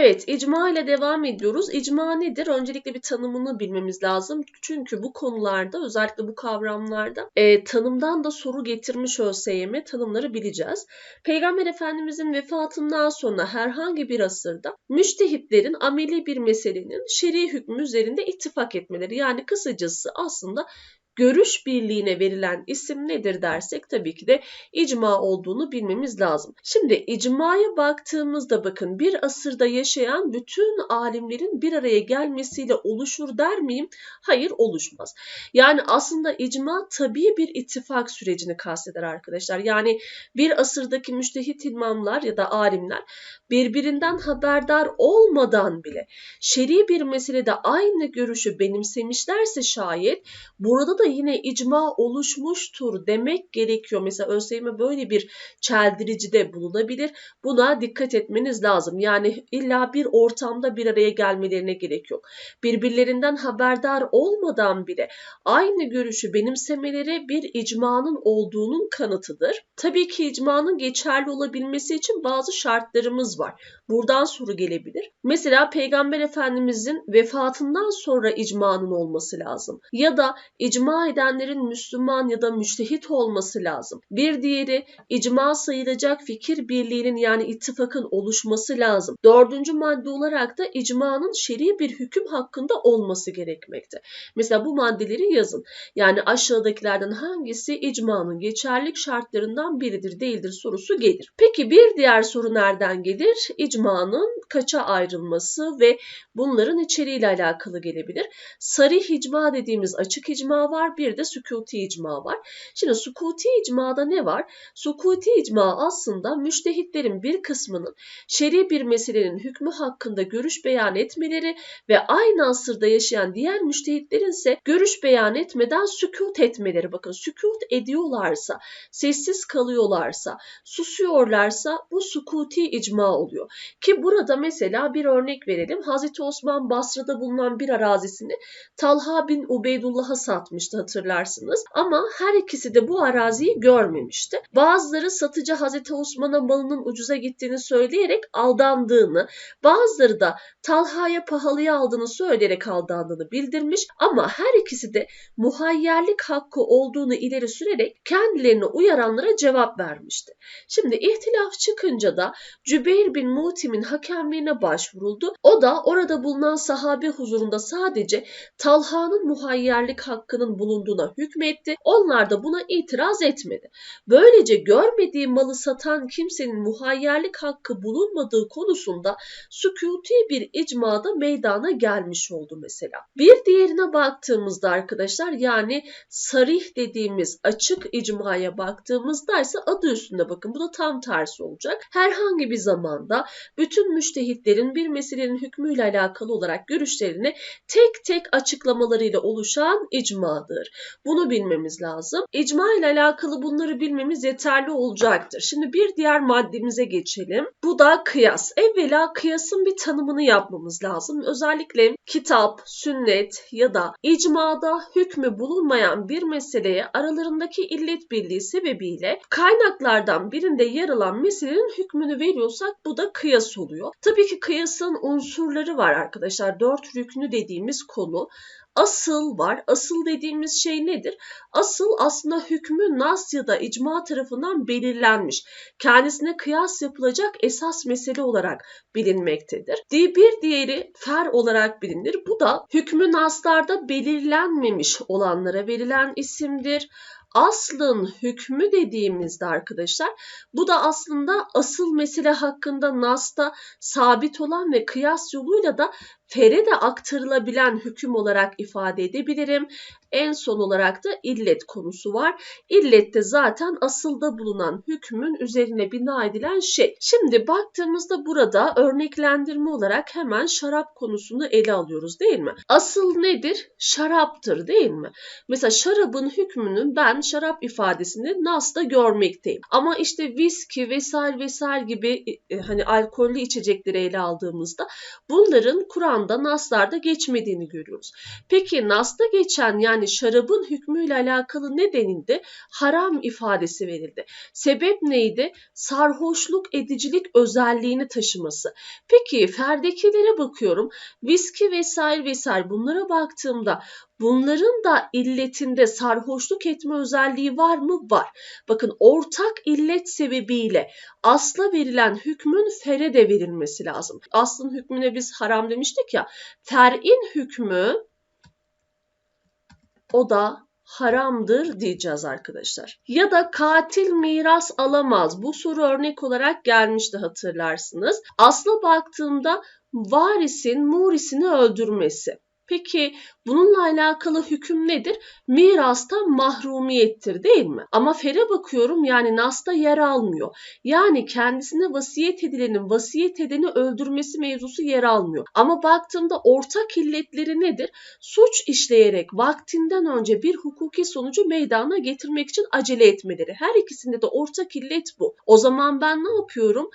Evet, icma ile devam ediyoruz. İcma nedir? Öncelikle bir tanımını bilmemiz lazım. Çünkü bu konularda, özellikle bu kavramlarda e, tanımdan da soru getirmiş ÖSYM tanımları bileceğiz. Peygamber Efendimizin vefatından sonra herhangi bir asırda müştehitlerin ameli bir meselenin şer'i hükmü üzerinde ittifak etmeleri. Yani kısacası aslında görüş birliğine verilen isim nedir dersek tabii ki de icma olduğunu bilmemiz lazım. Şimdi icmaya baktığımızda bakın bir asırda yaşayan bütün alimlerin bir araya gelmesiyle oluşur der miyim? Hayır oluşmaz. Yani aslında icma tabii bir ittifak sürecini kasteder arkadaşlar. Yani bir asırdaki müştehit imamlar ya da alimler birbirinden haberdar olmadan bile şer'i bir meselede aynı görüşü benimsemişlerse şayet burada da yine icma oluşmuştur demek gerekiyor. Mesela ÖSYM böyle bir çeldiricide bulunabilir. Buna dikkat etmeniz lazım. Yani illa bir ortamda bir araya gelmelerine gerek yok. Birbirlerinden haberdar olmadan bile aynı görüşü benimsemeleri bir icmanın olduğunun kanıtıdır. Tabii ki icmanın geçerli olabilmesi için bazı şartlarımız var. Buradan soru gelebilir. Mesela Peygamber Efendimizin vefatından sonra icmanın olması lazım. Ya da icma edenlerin Müslüman ya da müştehit olması lazım. Bir diğeri icma sayılacak fikir birliğinin yani ittifakın oluşması lazım. Dördüncü madde olarak da icmanın şer'i bir hüküm hakkında olması gerekmekte. Mesela bu maddeleri yazın. Yani aşağıdakilerden hangisi icmanın geçerlik şartlarından biridir değildir sorusu gelir. Peki bir diğer soru nereden gelir? İcmanın kaça ayrılması ve bunların içeriğiyle alakalı gelebilir. Sarih icma dediğimiz açık icma var. Bir de sükuti icma var. Şimdi sükuti icmada ne var? Sükuti icma aslında müştehitlerin bir kısmının şer'i bir meselenin hükmü hakkında görüş beyan etmeleri ve aynı asırda yaşayan diğer müştehitlerin ise görüş beyan etmeden sükut etmeleri. Bakın sükut ediyorlarsa, sessiz kalıyorlarsa, susuyorlarsa bu sükuti icma oluyor. Ki burada mesela bir örnek verelim. Hazreti Osman Basra'da bulunan bir arazisini Talha bin Ubeydullah'a satmıştı hatırlarsınız. Ama her ikisi de bu araziyi görmemişti. Bazıları satıcı Hazreti Osman'a malının ucuza gittiğini söyleyerek aldandığını, bazıları da Talha'ya pahalıya aldığını söyleyerek aldandığını bildirmiş ama her ikisi de muhayyerlik hakkı olduğunu ileri sürerek kendilerini uyaranlara cevap vermişti. Şimdi ihtilaf çıkınca da Cübeyr bin Mutim'in hakemliğine başvuruldu. O da orada bulunan sahabe huzurunda sadece Talha'nın muhayyerlik hakkının bulunduğuna hükmetti. Onlar da buna itiraz etmedi. Böylece görmediği malı satan kimsenin muhayyerlik hakkı bulunmadığı konusunda sükuti bir icmada meydana gelmiş oldu mesela. Bir diğerine baktığımızda arkadaşlar yani sarih dediğimiz açık icmaya baktığımızda ise adı üstünde bakın bu da tam tersi olacak. Herhangi bir zamanda bütün müştehitlerin bir meselenin hükmüyle alakalı olarak görüşlerini tek tek açıklamalarıyla oluşan icmadır. Bunu bilmemiz lazım. İcma ile alakalı bunları bilmemiz yeterli olacaktır. Şimdi bir diğer maddemize geçelim. Bu da kıyas. Evvela kıyasın bir tanımını yapmamız lazım. Özellikle kitap, sünnet ya da icmada hükmü bulunmayan bir meseleye aralarındaki illet birliği sebebiyle kaynaklardan birinde yer alan meselenin hükmünü veriyorsak bu da kıyas oluyor. Tabii ki kıyasın unsurları var arkadaşlar. Dört rüknü dediğimiz konu asıl var. Asıl dediğimiz şey nedir? Asıl aslında hükmü nas ya da icma tarafından belirlenmiş. Kendisine kıyas yapılacak esas mesele olarak bilinmektedir. Bir diğeri fer olarak bilinir. Bu da hükmü naslarda belirlenmemiş olanlara verilen isimdir aslın hükmü dediğimizde arkadaşlar bu da aslında asıl mesele hakkında Nas'ta sabit olan ve kıyas yoluyla da fere de aktarılabilen hüküm olarak ifade edebilirim. En son olarak da illet konusu var. İllet de zaten asılda bulunan hükmün üzerine bina edilen şey. Şimdi baktığımızda burada örneklendirme olarak hemen şarap konusunu ele alıyoruz değil mi? Asıl nedir? Şaraptır değil mi? Mesela şarabın hükmünün ben şarap ifadesini Nas'ta görmekteyim. Ama işte viski vesaire vesaire gibi e, hani alkollü içecekleri ele aldığımızda bunların Kur'an Kur'an'da, Nas'larda geçmediğini görüyoruz. Peki Nas'ta geçen yani şarabın hükmüyle alakalı ne denildi? Haram ifadesi verildi. Sebep neydi? Sarhoşluk edicilik özelliğini taşıması. Peki ferdekilere bakıyorum. Viski vesaire vesaire bunlara baktığımda Bunların da illetinde sarhoşluk etme özelliği var mı? Var. Bakın ortak illet sebebiyle asla verilen hükmün fere de verilmesi lazım. Aslın hükmüne biz haram demiştik ya. Fer'in hükmü o da haramdır diyeceğiz arkadaşlar. Ya da katil miras alamaz. Bu soru örnek olarak gelmişti hatırlarsınız. Asla baktığımda varisin murisini öldürmesi. Peki bununla alakalı hüküm nedir? Mirastan mahrumiyettir değil mi? Ama fere bakıyorum yani Nas'ta yer almıyor. Yani kendisine vasiyet edilenin vasiyet edeni öldürmesi mevzusu yer almıyor. Ama baktığımda ortak illetleri nedir? Suç işleyerek vaktinden önce bir hukuki sonucu meydana getirmek için acele etmeleri. Her ikisinde de ortak illet bu. O zaman ben ne yapıyorum?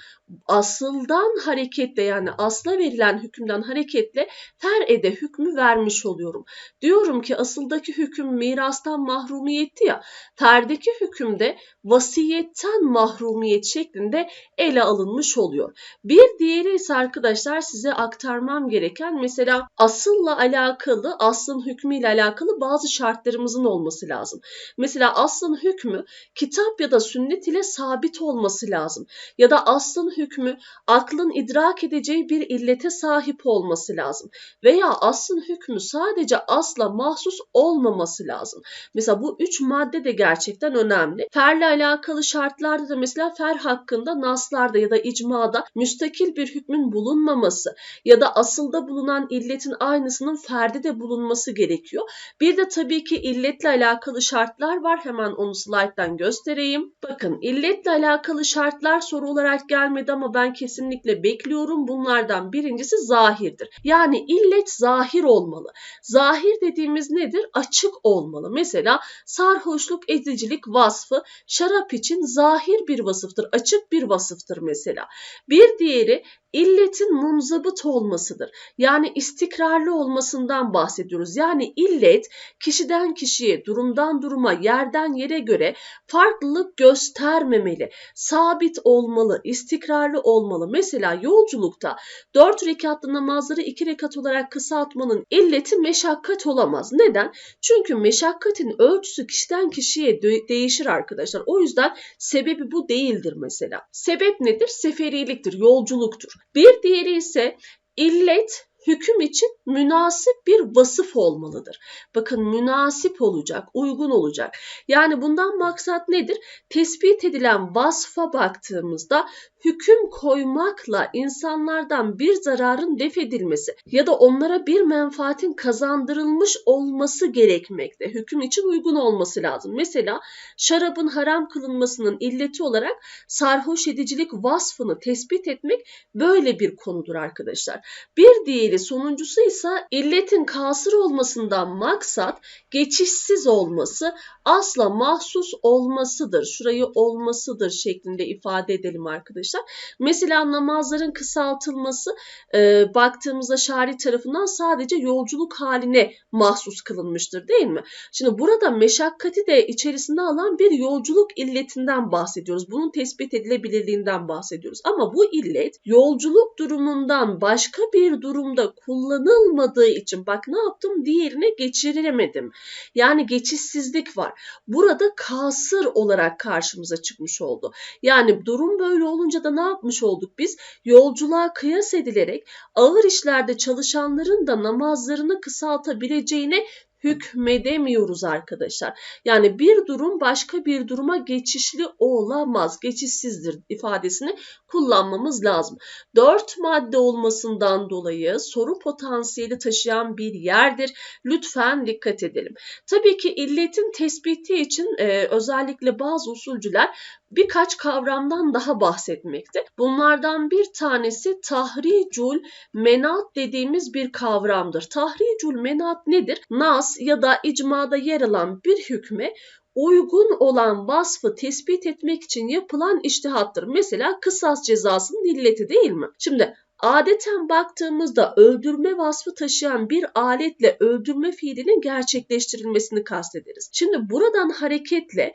Asıldan hareketle yani asla verilen hükümden hareketle fer ede hükmü vermiş oluyorum. Diyorum ki asıldaki hüküm mirastan mahrumiyetti ya. Ferdeki hükümde vasiyetten mahrumiyet şeklinde ele alınmış oluyor. Bir diğeri ise arkadaşlar size aktarmam gereken mesela asılla alakalı, aslın hükmüyle alakalı bazı şartlarımızın olması lazım. Mesela aslın hükmü kitap ya da sünnet ile sabit olması lazım. Ya da aslın hükmü aklın idrak edeceği bir illete sahip olması lazım. Veya aslın hükmü sadece asla mahsus olmaması lazım. Mesela bu üç madde de gerçekten önemli. Ferle alakalı şartlarda da mesela fer hakkında naslarda ya da icmada müstakil bir hükmün bulunmaması ya da asılda bulunan illetin aynısının ferde de bulunması gerekiyor. Bir de tabii ki illetle alakalı şartlar var. Hemen onu slayttan göstereyim. Bakın illetle alakalı şartlar soru olarak gelmedi ama ben kesinlikle bekliyorum. Bunlardan birincisi zahirdir. Yani illet zahir olmalı. Zahir dediğimiz nedir? Açık olmalı. Mesela sarhoşluk edicilik vasfı şarap için zahir bir vasıftır, açık bir vasıftır mesela. Bir diğeri illetin munzabıt olmasıdır. Yani istikrarlı olmasından bahsediyoruz. Yani illet kişiden kişiye, durumdan duruma, yerden yere göre farklılık göstermemeli. Sabit olmalı, istikrarlı olmalı. Mesela yolculukta 4 rekatlı namazları 2 rekat olarak kısaltmanın illeti meşakkat olamaz. Neden? Çünkü meşakkatin ölçüsü kişiden kişiye de- değişir arkadaşlar. O yüzden sebebi bu değildir mesela. Sebep nedir? Seferiliktir, yolculuktur. Bir diğeri ise illet hüküm için münasip bir vasıf olmalıdır. Bakın münasip olacak, uygun olacak. Yani bundan maksat nedir? Tespit edilen vasfa baktığımızda hüküm koymakla insanlardan bir zararın def edilmesi ya da onlara bir menfaatin kazandırılmış olması gerekmekte. Hüküm için uygun olması lazım. Mesela şarabın haram kılınmasının illeti olarak sarhoş edicilik vasfını tespit etmek böyle bir konudur arkadaşlar. Bir diğeri sonuncusu ise illetin kasır olmasından maksat geçişsiz olması, asla mahsus olmasıdır. Şurayı olmasıdır şeklinde ifade edelim arkadaşlar. Mesela namazların kısaltılması e, baktığımızda şari tarafından sadece yolculuk haline mahsus kılınmıştır değil mi? Şimdi burada meşakkati de içerisinde alan bir yolculuk illetinden bahsediyoruz. Bunun tespit edilebilirliğinden bahsediyoruz. Ama bu illet yolculuk durumundan başka bir durumda kullanılmadığı için bak ne yaptım diğerine geçiremedim. Yani geçişsizlik var. Burada kasır olarak karşımıza çıkmış oldu. Yani durum böyle olunca da ne yapmış olduk biz? Yolculuğa kıyas edilerek ağır işlerde çalışanların da namazlarını kısaltabileceğine hükmedemiyoruz arkadaşlar. Yani bir durum başka bir duruma geçişli olamaz, geçişsizdir ifadesini kullanmamız lazım. Dört madde olmasından dolayı soru potansiyeli taşıyan bir yerdir. Lütfen dikkat edelim. Tabii ki illetin tespiti için e, özellikle bazı usulcüler birkaç kavramdan daha bahsetmekte. Bunlardan bir tanesi tahricul menat dediğimiz bir kavramdır. Tahricul menat nedir? Nas ya da icmada yer alan bir hükme uygun olan vasfı tespit etmek için yapılan iştihattır. Mesela kısas cezasının illeti değil mi? Şimdi Adeten baktığımızda öldürme vasfı taşıyan bir aletle öldürme fiilinin gerçekleştirilmesini kastederiz. Şimdi buradan hareketle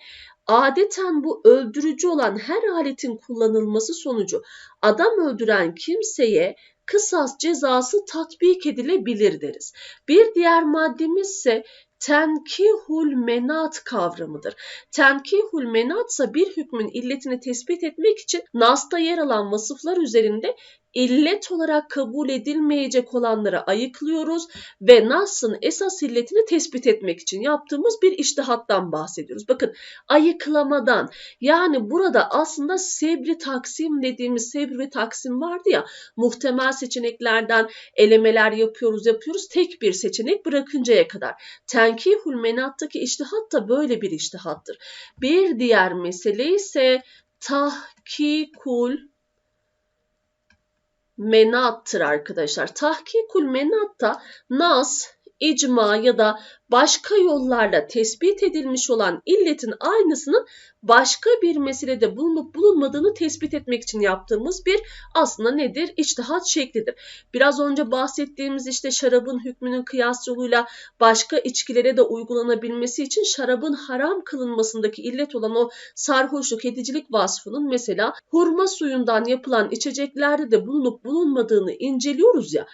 adeten bu öldürücü olan her aletin kullanılması sonucu adam öldüren kimseye kısas cezası tatbik edilebilir deriz. Bir diğer maddemiz ise tenkihul menat kavramıdır. Tenkihul menat ise bir hükmün illetini tespit etmek için Nas'ta yer alan vasıflar üzerinde illet olarak kabul edilmeyecek olanları ayıklıyoruz ve Nas'ın esas illetini tespit etmek için yaptığımız bir iştihattan bahsediyoruz. Bakın ayıklamadan yani burada aslında sebri taksim dediğimiz sebri ve taksim vardı ya muhtemel seçeneklerden elemeler yapıyoruz yapıyoruz tek bir seçenek bırakıncaya kadar. Tenkihul menattaki iştihat da böyle bir iştihattır. Bir diğer mesele ise tahkikul menattır arkadaşlar. Tahkikul menatta nas, icma ya da başka yollarla tespit edilmiş olan illetin aynısının başka bir meselede bulunup bulunmadığını tespit etmek için yaptığımız bir aslında nedir? İçtihat şeklidir. Biraz önce bahsettiğimiz işte şarabın hükmünün kıyas yoluyla başka içkilere de uygulanabilmesi için şarabın haram kılınmasındaki illet olan o sarhoşluk edicilik vasfının mesela hurma suyundan yapılan içeceklerde de bulunup bulunmadığını inceliyoruz ya.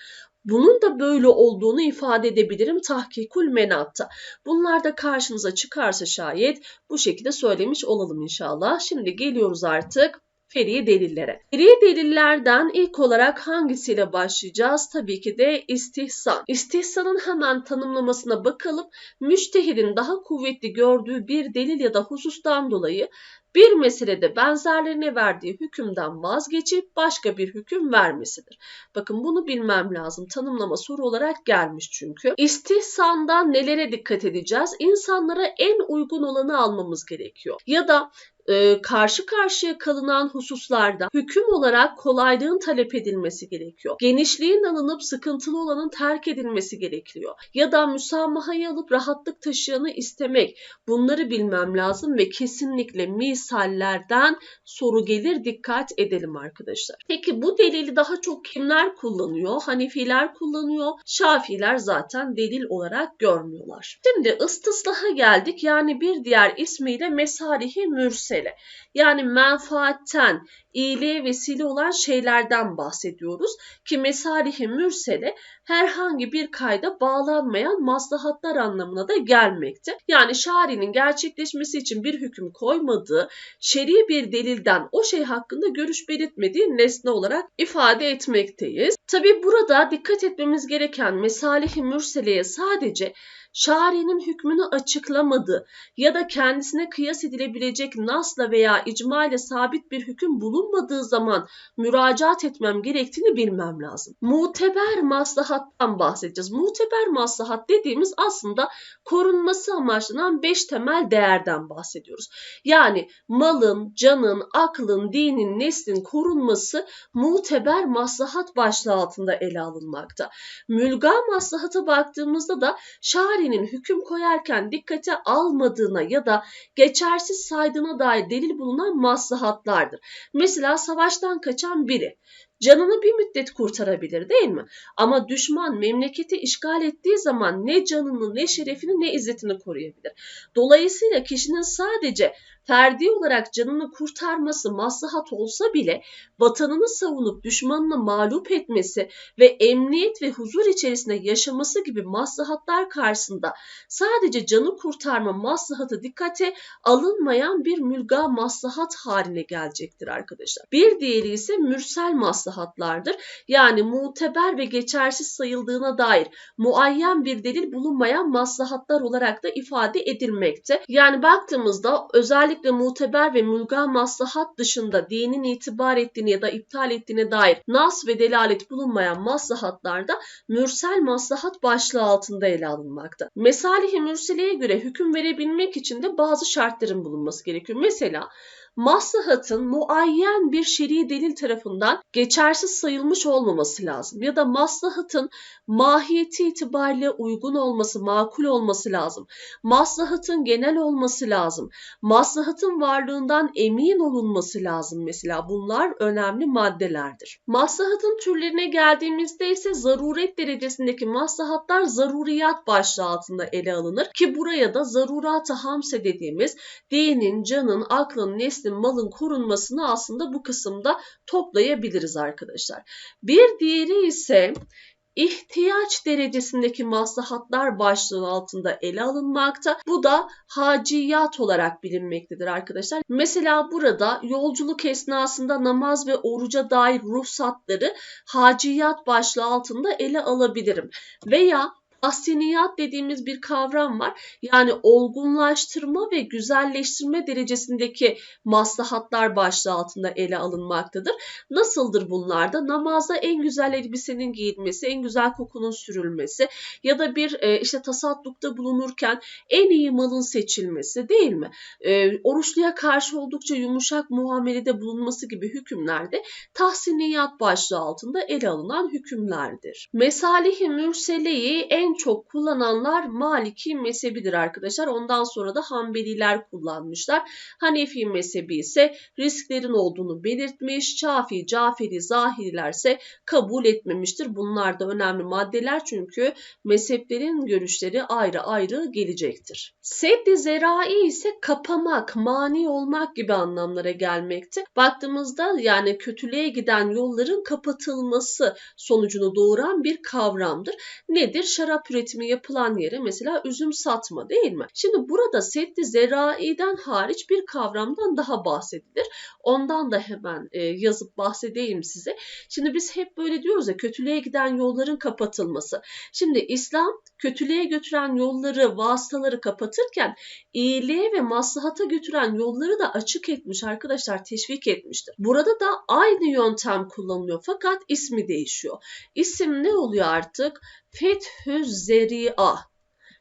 Bunun da böyle olduğunu ifade edebilirim tahkikul menatta. Bunlar da karşınıza çıkarsa şayet bu şekilde söylemiş olalım inşallah. Şimdi geliyoruz artık feri delillere. Feri delillerden ilk olarak hangisiyle başlayacağız? Tabii ki de istihsan. İstihsanın hemen tanımlamasına bakalım. Müştehidin daha kuvvetli gördüğü bir delil ya da husustan dolayı bir meselede benzerlerine verdiği hükümden vazgeçip başka bir hüküm vermesidir. Bakın bunu bilmem lazım. Tanımlama soru olarak gelmiş çünkü. İstihsandan nelere dikkat edeceğiz? İnsanlara en uygun olanı almamız gerekiyor. Ya da e, karşı karşıya kalınan hususlarda hüküm olarak kolaylığın talep edilmesi gerekiyor. Genişliğin alınıp sıkıntılı olanın terk edilmesi gerekiyor. Ya da müsamahayı alıp rahatlık taşıyanı istemek. Bunları bilmem lazım ve kesinlikle misallerden soru gelir dikkat edelim arkadaşlar. Peki bu delili daha çok kimler kullanıyor? Hanifiler kullanıyor. Şafiler zaten delil olarak görmüyorlar. Şimdi ıstıslaha geldik. Yani bir diğer ismiyle mesalihi mürse mesele. Yani menfaatten, iyiliğe vesile olan şeylerden bahsediyoruz ki mesalihi mürsele herhangi bir kayda bağlanmayan maslahatlar anlamına da gelmekte. Yani şarinin gerçekleşmesi için bir hüküm koymadığı, şer'i bir delilden o şey hakkında görüş belirtmediği nesne olarak ifade etmekteyiz. Tabi burada dikkat etmemiz gereken mesalihi mürseleye sadece şari'nin hükmünü açıklamadı ya da kendisine kıyas edilebilecek nasla veya icma ile sabit bir hüküm bulunmadığı zaman müracaat etmem gerektiğini bilmem lazım. Muteber maslahattan bahsedeceğiz. Muteber maslahat dediğimiz aslında korunması amaçlanan beş temel değerden bahsediyoruz. Yani malın, canın, aklın, dinin, neslin korunması muteber maslahat başlığı altında ele alınmakta. Mülga maslahata baktığımızda da şari Buhari'nin hüküm koyarken dikkate almadığına ya da geçersiz saydığına dair delil bulunan maslahatlardır. Mesela savaştan kaçan biri canını bir müddet kurtarabilir değil mi? Ama düşman memleketi işgal ettiği zaman ne canını ne şerefini ne izzetini koruyabilir. Dolayısıyla kişinin sadece ferdi olarak canını kurtarması maslahat olsa bile vatanını savunup düşmanını mağlup etmesi ve emniyet ve huzur içerisinde yaşaması gibi maslahatlar karşısında sadece canı kurtarma maslahatı dikkate alınmayan bir mülga maslahat haline gelecektir arkadaşlar. Bir diğeri ise mürsel maslahatlardır. Yani muteber ve geçersiz sayıldığına dair muayyen bir delil bulunmayan maslahatlar olarak da ifade edilmekte. Yani baktığımızda özellikle özellikle muteber ve mülga maslahat dışında dinin itibar ettiğini ya da iptal ettiğine dair nas ve delalet bulunmayan maslahatlarda mürsel maslahat başlığı altında ele alınmakta. Mesalihi mürseleye göre hüküm verebilmek için de bazı şartların bulunması gerekiyor. Mesela maslahatın muayyen bir şer'i delil tarafından geçersiz sayılmış olmaması lazım. Ya da maslahatın mahiyeti itibariyle uygun olması, makul olması lazım. Maslahatın genel olması lazım. Maslahatın varlığından emin olunması lazım mesela. Bunlar önemli maddelerdir. Maslahatın türlerine geldiğimizde ise zaruret derecesindeki maslahatlar zaruriyat başlığı altında ele alınır ki buraya da zarurat-ı hamse dediğimiz dinin, canın, aklın, neslin, malın korunmasını aslında bu kısımda toplayabiliriz arkadaşlar. Bir diğeri ise ihtiyaç derecesindeki maslahatlar başlığı altında ele alınmakta. Bu da haciyat olarak bilinmektedir arkadaşlar. Mesela burada yolculuk esnasında namaz ve oruca dair ruhsatları haciyat başlığı altında ele alabilirim. Veya Tahsiniyat dediğimiz bir kavram var. Yani olgunlaştırma ve güzelleştirme derecesindeki maslahatlar başlığı altında ele alınmaktadır. Nasıldır bunlar da? Namazda en güzel elbisenin giyilmesi, en güzel kokunun sürülmesi ya da bir e, işte tasaddukta bulunurken en iyi malın seçilmesi değil mi? E, oruçluya karşı oldukça yumuşak muamelede bulunması gibi hükümlerde tahsiniyat başlığı altında ele alınan hükümlerdir. Mesalihi mürseleyi en çok kullananlar Maliki mezhebidir arkadaşlar. Ondan sonra da Hanbeliler kullanmışlar. Hanefi mezhebi ise risklerin olduğunu belirtmiş. Şafii, Caferi, Zahiriler ise kabul etmemiştir. Bunlar da önemli maddeler çünkü mezheplerin görüşleri ayrı ayrı gelecektir. Seddi zerai ise kapamak, mani olmak gibi anlamlara gelmekte. Baktığımızda yani kötülüğe giden yolların kapatılması sonucunu doğuran bir kavramdır. Nedir? Şarap şarap üretimi yapılan yere mesela üzüm satma değil mi? Şimdi burada seddi zeraiden hariç bir kavramdan daha bahsedilir. Ondan da hemen e, yazıp bahsedeyim size. Şimdi biz hep böyle diyoruz ya kötülüğe giden yolların kapatılması. Şimdi İslam kötülüğe götüren yolları, vasıtaları kapatırken iyiliğe ve maslahata götüren yolları da açık etmiş arkadaşlar, teşvik etmiştir. Burada da aynı yöntem kullanılıyor fakat ismi değişiyor. İsim ne oluyor artık? Fethü city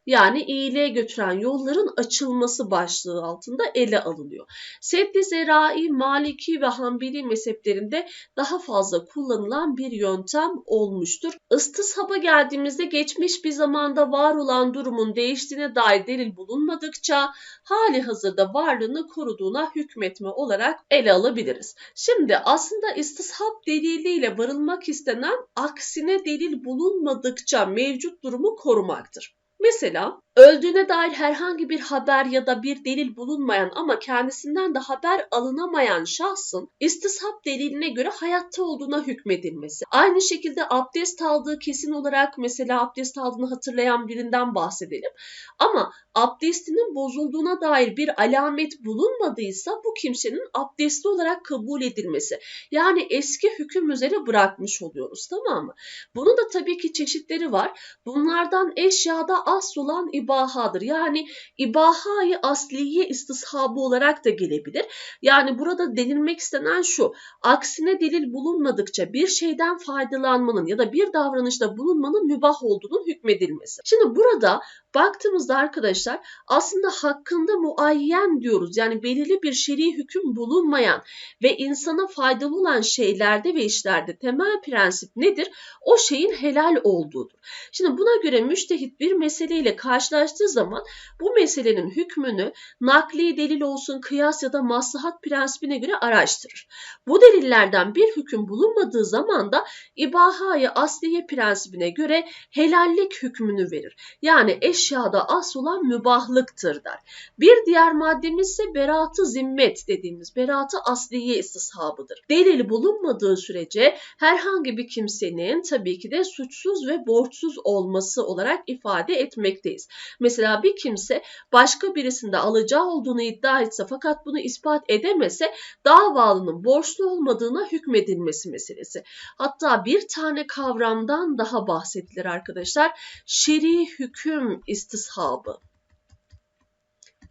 yani iyiliğe götüren yolların açılması başlığı altında ele alınıyor. Seddi Zerai, Maliki ve Hanbeli mezheplerinde daha fazla kullanılan bir yöntem olmuştur. Istishaba geldiğimizde geçmiş bir zamanda var olan durumun değiştiğine dair delil bulunmadıkça hali hazırda varlığını koruduğuna hükmetme olarak ele alabiliriz. Şimdi aslında istishab deliliyle varılmak istenen aksine delil bulunmadıkça mevcut durumu korumaktır. Mesela öldüğüne dair herhangi bir haber ya da bir delil bulunmayan ama kendisinden de haber alınamayan şahsın istishab deliline göre hayatta olduğuna hükmedilmesi. Aynı şekilde abdest aldığı kesin olarak mesela abdest aldığını hatırlayan birinden bahsedelim. Ama abdestinin bozulduğuna dair bir alamet bulunmadıysa bu kimsenin abdestli olarak kabul edilmesi. Yani eski hüküm üzere bırakmış oluyoruz tamam mı? Bunun da tabii ki çeşitleri var. Bunlardan eşyada asl olan ibahadır. Yani ibahayı asliye istishabı olarak da gelebilir. Yani burada denilmek istenen şu. Aksine delil bulunmadıkça bir şeyden faydalanmanın ya da bir davranışta bulunmanın mübah olduğunun hükmedilmesi. Şimdi burada baktığımızda arkadaşlar aslında hakkında muayyen diyoruz. Yani belirli bir şer'i hüküm bulunmayan ve insana faydalı olan şeylerde ve işlerde temel prensip nedir? O şeyin helal olduğudur. Şimdi buna göre müştehit bir meseleyle karşılaştığı zaman bu meselenin hükmünü nakli delil olsun, kıyas ya da maslahat prensibine göre araştırır. Bu delillerden bir hüküm bulunmadığı zaman da ibahayı asliye prensibine göre helallik hükmünü verir. Yani eşyada asıl mübahlıktır der. Bir diğer maddemiz ise beratı zimmet dediğimiz beratı asliye istishabıdır. Delil bulunmadığı sürece herhangi bir kimsenin tabii ki de suçsuz ve borçsuz olması olarak ifade etmekteyiz. Mesela bir kimse başka birisinde alacağı olduğunu iddia etse fakat bunu ispat edemese davalının borçlu olmadığına hükmedilmesi meselesi. Hatta bir tane kavramdan daha bahsedilir arkadaşlar. Şer'i hüküm istishabı.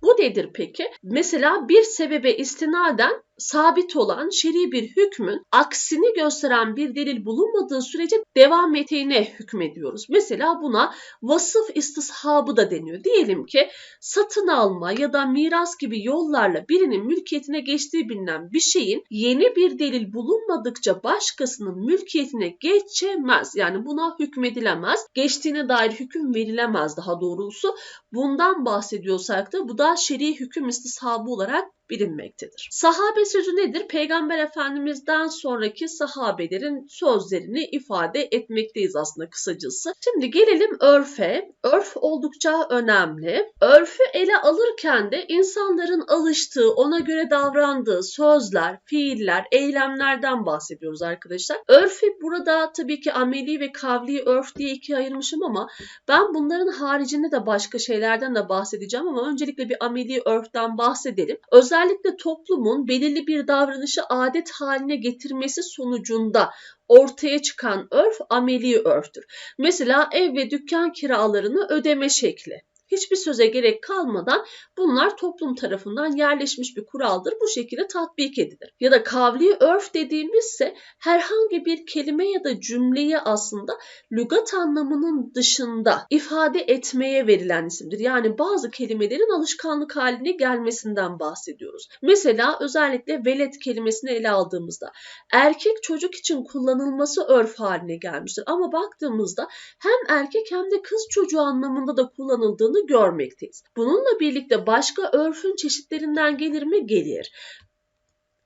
Bu nedir peki? Mesela bir sebebe istinaden sabit olan şer'i bir hükmün aksini gösteren bir delil bulunmadığı sürece devam ettiğine hükmediyoruz. Mesela buna vasıf istishabı da deniyor. Diyelim ki satın alma ya da miras gibi yollarla birinin mülkiyetine geçtiği bilinen bir şeyin yeni bir delil bulunmadıkça başkasının mülkiyetine geçemez. Yani buna hükmedilemez. Geçtiğine dair hüküm verilemez daha doğrusu. Bundan bahsediyorsak da bu da şer'i hüküm istishabı olarak bilinmektedir. Sahabe sözü nedir? Peygamber Efendimiz'den sonraki sahabelerin sözlerini ifade etmekteyiz aslında kısacası. Şimdi gelelim örfe. Örf oldukça önemli. Örfü ele alırken de insanların alıştığı, ona göre davrandığı sözler, fiiller, eylemlerden bahsediyoruz arkadaşlar. Örfü burada tabii ki ameli ve kavli örf diye ikiye ayırmışım ama ben bunların haricinde de başka şeylerden de bahsedeceğim ama öncelikle bir ameli örften bahsedelim. Özellikle özellikle toplumun belirli bir davranışı adet haline getirmesi sonucunda ortaya çıkan örf ameli örftür. Mesela ev ve dükkan kiralarını ödeme şekli hiçbir söze gerek kalmadan bunlar toplum tarafından yerleşmiş bir kuraldır. Bu şekilde tatbik edilir. Ya da kavli örf dediğimizse herhangi bir kelime ya da cümleyi aslında lügat anlamının dışında ifade etmeye verilen isimdir. Yani bazı kelimelerin alışkanlık haline gelmesinden bahsediyoruz. Mesela özellikle velet kelimesini ele aldığımızda erkek çocuk için kullanılması örf haline gelmiştir. Ama baktığımızda hem erkek hem de kız çocuğu anlamında da kullanıldığını görmekteyiz. Bununla birlikte başka örfün çeşitlerinden gelir mi? Gelir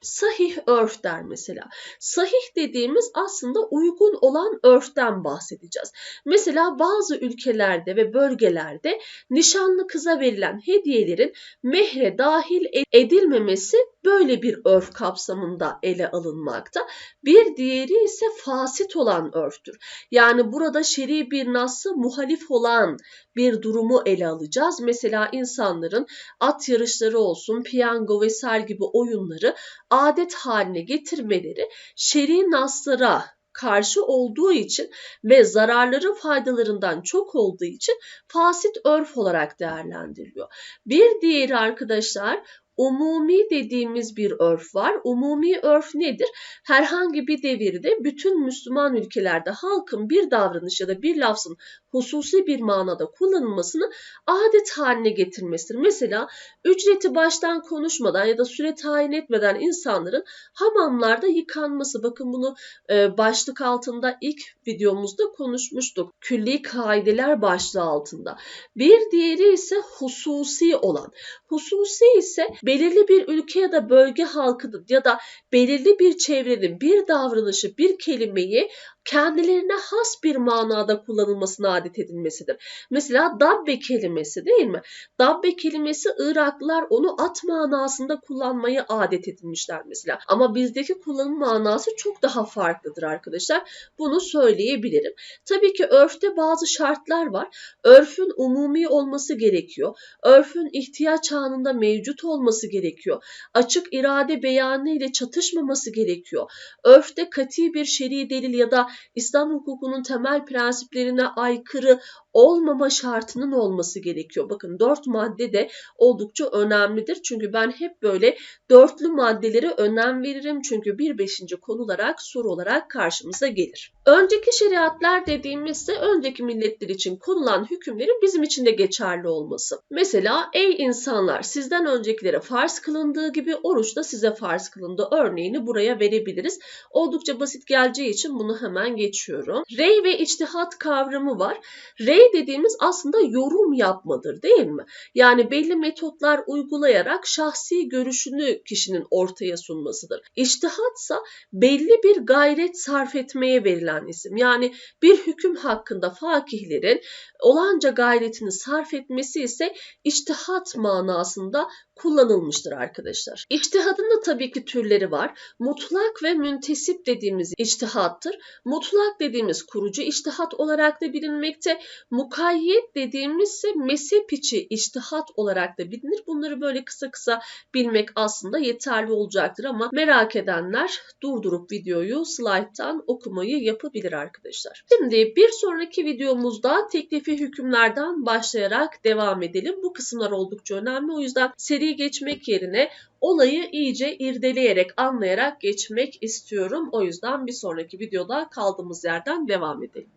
sahih örf der mesela. Sahih dediğimiz aslında uygun olan örften bahsedeceğiz. Mesela bazı ülkelerde ve bölgelerde nişanlı kıza verilen hediyelerin mehre dahil edilmemesi böyle bir örf kapsamında ele alınmakta. Bir diğeri ise fasit olan örftür. Yani burada şer'i bir nası muhalif olan bir durumu ele alacağız. Mesela insanların at yarışları olsun, piyango vesaire gibi oyunları adet haline getirmeleri şer'i naslara karşı olduğu için ve zararları faydalarından çok olduğu için fasit örf olarak değerlendiriliyor. Bir diğeri arkadaşlar umumi dediğimiz bir örf var. Umumi örf nedir? Herhangi bir devirde bütün Müslüman ülkelerde halkın bir davranış ya da bir lafzın hususi bir manada kullanılmasını adet haline getirmesidir. Mesela ücreti baştan konuşmadan ya da süre tayin etmeden insanların hamamlarda yıkanması. Bakın bunu e, başlık altında ilk videomuzda konuşmuştuk. Külli kaideler başlığı altında. Bir diğeri ise hususi olan. Hususi ise belirli bir ülke ya da bölge halkının ya da belirli bir çevrenin bir davranışı, bir kelimeyi kendilerine has bir manada kullanılmasına adet edilmesidir. Mesela dabbe kelimesi değil mi? Dabbe kelimesi Iraklılar onu at manasında kullanmayı adet edinmişler mesela. Ama bizdeki kullanım manası çok daha farklıdır arkadaşlar. Bunu söyleyebilirim. Tabii ki örfte bazı şartlar var. Örfün umumi olması gerekiyor. Örfün ihtiyaç anında mevcut olması gerekiyor. Açık irade beyanı ile çatışmaması gerekiyor. Örfte kati bir şer'i delil ya da İslam hukukunun temel prensiplerine aykırı olmama şartının olması gerekiyor. Bakın dört madde de oldukça önemlidir. Çünkü ben hep böyle dörtlü maddelere önem veririm. Çünkü bir beşinci konu olarak soru olarak karşımıza gelir. Önceki şeriatlar dediğimizde önceki milletler için konulan hükümlerin bizim için de geçerli olması. Mesela ey insanlar sizden öncekilere farz kılındığı gibi oruç da size farz kılındı örneğini buraya verebiliriz. Oldukça basit geleceği için bunu hemen geçiyorum. Rey ve içtihat kavramı var. Rey dediğimiz aslında yorum yapmadır değil mi? Yani belli metotlar uygulayarak şahsi görüşünü kişinin ortaya sunmasıdır. İçtihatsa belli bir gayret sarf etmeye verilen isim. Yani bir hüküm hakkında fakihlerin olanca gayretini sarf etmesi ise içtihat manasında kullanılmıştır arkadaşlar. İçtihadın da tabii ki türleri var. Mutlak ve müntesip dediğimiz içtihattır. Mutlak dediğimiz kurucu içtihat olarak da bilinmekte. Mukayyet dediğimiz ise mezhep içi içtihat olarak da bilinir. Bunları böyle kısa kısa bilmek aslında yeterli olacaktır ama merak edenler durdurup videoyu slayttan okumayı yapabilir arkadaşlar. Şimdi bir sonraki videomuzda teklifi hükümlerden başlayarak devam edelim. Bu kısımlar oldukça önemli. O yüzden seri geçmek yerine olayı iyice irdeleyerek, anlayarak geçmek istiyorum. O yüzden bir sonraki videoda kaldığımız yerden devam edelim.